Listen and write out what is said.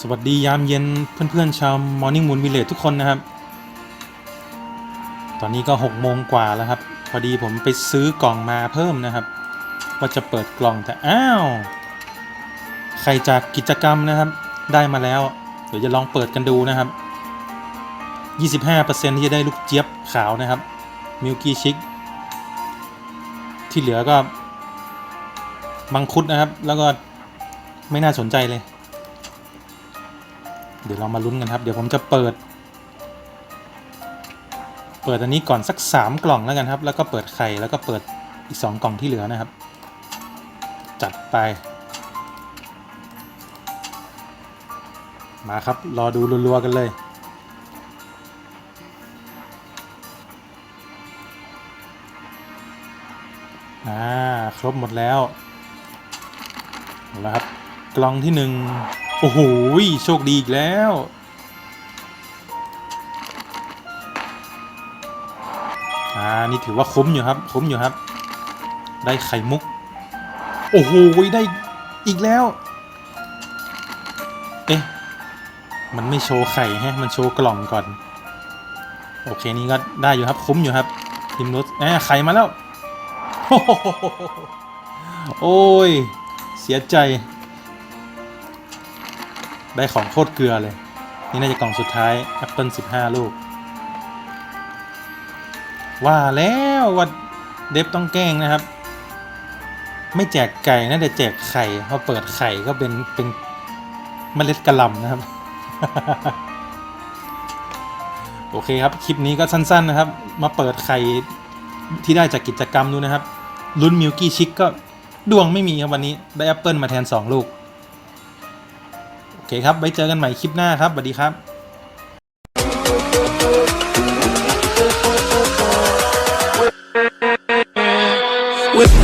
สวัสดียามเย็นเพื่อนๆชาว Morning Moon Village ทุกคนนะครับ ตอนนี้ก็6โมงกว่าแล้วครับ พอดีผมไปซื้อกล่องมาเพิ่มนะครับ ว่าจะเปิดกล่องแต่อ้าว ใครจากกิจกรรมนะครับ ได้มาแล้ว เดี๋ยวจะลองเปิดกันดูนะครับ 25%ที่จะได้ลูกเจี๊ยบขาวนะครับมิลกี้ชิคที่เหลือก็มังคุดนะครับ แล้วก็ไม่น่าสนใจเลย เดี๋ยวเรามาลุ้นกันครับ เดี๋ยวผมจะเปิด เปิดอันนี้ก่อนสัก 3 กล่องแล้วกันครับ แล้วก็เปิดไข่แล้วก็เปิดอีก 2 กล่องที่เหลือนะครับ จัดไป มาครับ รอดูรัวๆกันเลย อ่า ครบหมดแล้วเอาละครับ กล่องที่หนึ่ง โอ้โหโชคดีอีกแล้ว อ่า นี่ถือว่าคุ้มอยู่ครับ คุ้มอยู่ครับ ได้ไข่มุก โอ้โห ได้อีกแล้ว เอ๊ะ มันไม่โชว์ไข่ฮะ มันโชว์กล่องก่อน โอเค นี่ก็ได้อยู่ครับ คุ้มอยู่ครับทิมรสอ่าไข่มาแล้ว โอ้ย เสียใจ ได้ของโคตรเกลือเลย นี่น่าจะกล่องสุดท้ายแอปเปิล15ลูก ว่าแล้วว่าเดฟต้องแกล้งนะครับ ไม่แจกไก่นะแต่แจกไข่พอเปิดไข่ก็เป็นเป็นเมล็ดกระลำนะครับ โอเคครับ คลิปนี้ก็สั้น ๆ นะครับ มาเปิดไข่ที่ได้จากกิจกรรมดูนะครับ ลุ้นมิลกี้ชิคก็ดวงไม่มีครับวันนี้ ได้แอปเปิลมาแทน 2 ลูก เคครับ ไว้เจอกันใหม่คลิปหน้าครับสวัสดีครับ With